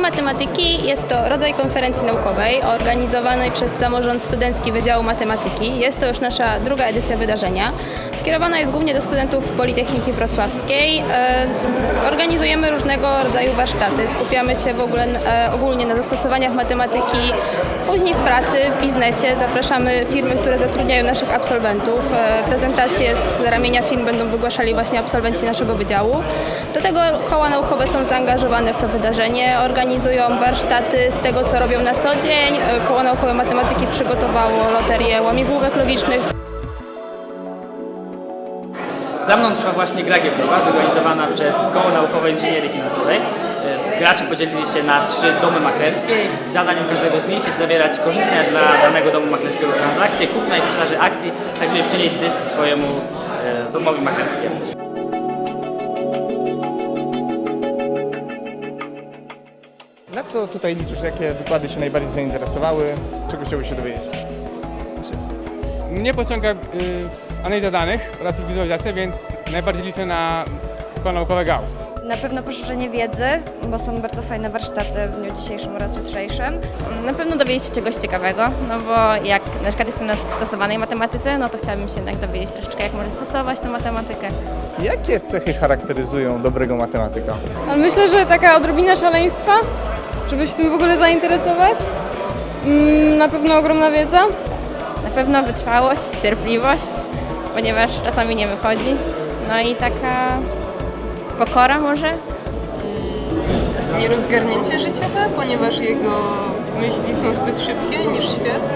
Matematyki jest to rodzaj konferencji naukowej organizowanej przez samorząd studencki Wydziału Matematyki. Jest to już nasza druga edycja wydarzenia. Skierowana jest głównie do studentów Politechniki Wrocławskiej. E, Organizujemy różnego rodzaju warsztaty. Skupiamy się w ogóle e, ogólnie na zastosowaniach matematyki, później w pracy, w biznesie. Zapraszamy firmy, które zatrudniają naszych absolwentów. E, Prezentacje z ramienia firm będą wygłaszali właśnie absolwenci naszego wydziału. Do tego koła naukowe są zaangażowane w to wydarzenie, organizują warsztaty z tego, co robią na co dzień. Koło naukowe matematyki przygotowało loterię łamigłówek logicznych. Za mną trwa właśnie gra giełdowa zorganizowana przez Koło Naukowe Inżynierii Finansowej. E, Gracze podzielili się na trzy domy maklerskie zadaniem każdego z nich jest zawierać korzystne dla danego domu maklerskiego transakcje, kupna i sprzedaży akcji, tak żeby przynieść zysk swojemu e, domowi maklerskiemu. Na co tutaj liczysz, jakie wykłady się najbardziej zainteresowały? Czego chciałbyś się dowiedzieć? Mnie pociąga y, analiza danych oraz ich wizualizacja, więc najbardziej liczę na koło naukowe Gauss. Na pewno poszerzenie wiedzy, bo są bardzo fajne warsztaty w dniu dzisiejszym oraz jutrzejszym. Na pewno dowiedzieć się czegoś ciekawego, no bo jak na przykład jestem na stosowanej matematyce, no to chciałabym się jednak dowiedzieć troszeczkę, jak może stosować tę matematykę. Jakie cechy charakteryzują dobrego matematyka? Myślę, że taka odrobina szaleństwa, żeby się tym w ogóle zainteresować. Mm, na pewno ogromna wiedza. Na pewno wytrwałość, cierpliwość, ponieważ czasami nie wychodzi. No i taka pokora może. Mm, nierozgarnięcie życiowe, ponieważ jego myśli są zbyt szybkie niż świat.